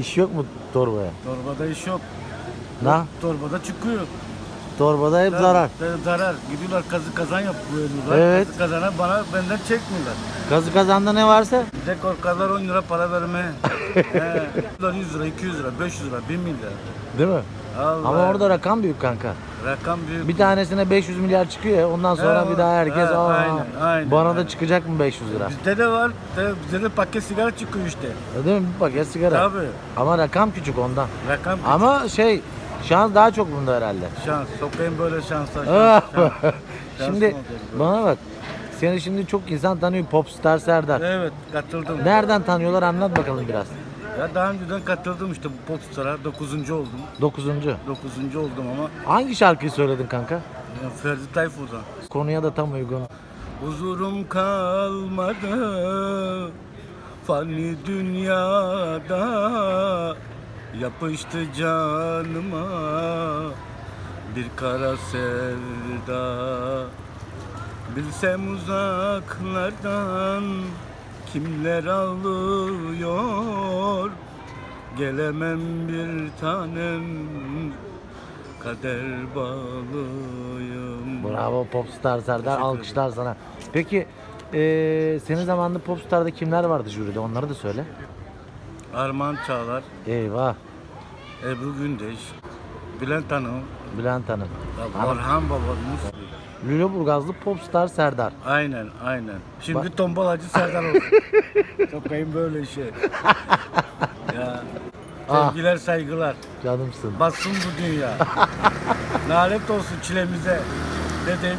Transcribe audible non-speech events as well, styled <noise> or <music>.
İş yok mu torbaya? Torbada iş yok. Na? Torbada çıkıyor. Torbada hep zarar. Zarar. Zarar. Gidiyorlar kazı kazan yapıyorlar. Evet. Kazı kazana bana benden çekmiyorlar. Kazı kazanda ne varsa Bir de korkarlar 10 lira para verme. <laughs> He. 100 lira, 200 lira, 500 lira, 1 milyar. değil mi? Allah. Ama orada rakam büyük kanka. Rakam büyük. Bir tanesine 500 milyar çıkıyor ya ondan sonra He, bir daha herkes he, Aa, aynen, aynen, bana da aynen. çıkacak mı 500 lira? Bizde de var. De, bizde de paket sigara çıkıyor işte. Değil mi? Bir paket sigara. Tabii. Ama rakam küçük ondan. Rakam büyük. Ama şey şans daha çok bunda herhalde. Şans. Sokayım böyle şansla. <laughs> Ah! Şans, şans. şimdi olacak böyle. bana bak. Seni şimdi çok insan tanıyor Popstar Serdar. Evet katıldım. Nereden tanıyorlar anlat bakalım biraz. Ya daha önceden katıldım işte bu Popstar'a. 9. oldum. Dokuzuncu. 9. oldum ama Hangi şarkıyı söyledin kanka? ya Ferdi Tayfur'dan. Konuya da tam uygun. Huzurum kalmadı fani dünyada Yapıştı canıma bir kara sevda Bilsem uzaklardan kimler ağlıyor Gelemem bir tanem kader bağlıyım Bravo Popstar Serdar. Alkışlar sana. Peki eee senin zamanında Popstar'da kimler vardı jüride? Onları da söyle. Arman Çağlar, Eyvah. Ebru Gündeş, Bülent Hanım, Bülent Hanım. Orhan babamız. Lüleburgazlı Popstar Serdar. Aynen, aynen. Şimdi tombalacı Serdar olsun. <laughs> Sokayım böyle şey. <laughs> ya. Ah. Sevgiler, saygılar. Canımsın. Bassın bu dünya. <laughs> Lanet olsun çilemize. Dedim.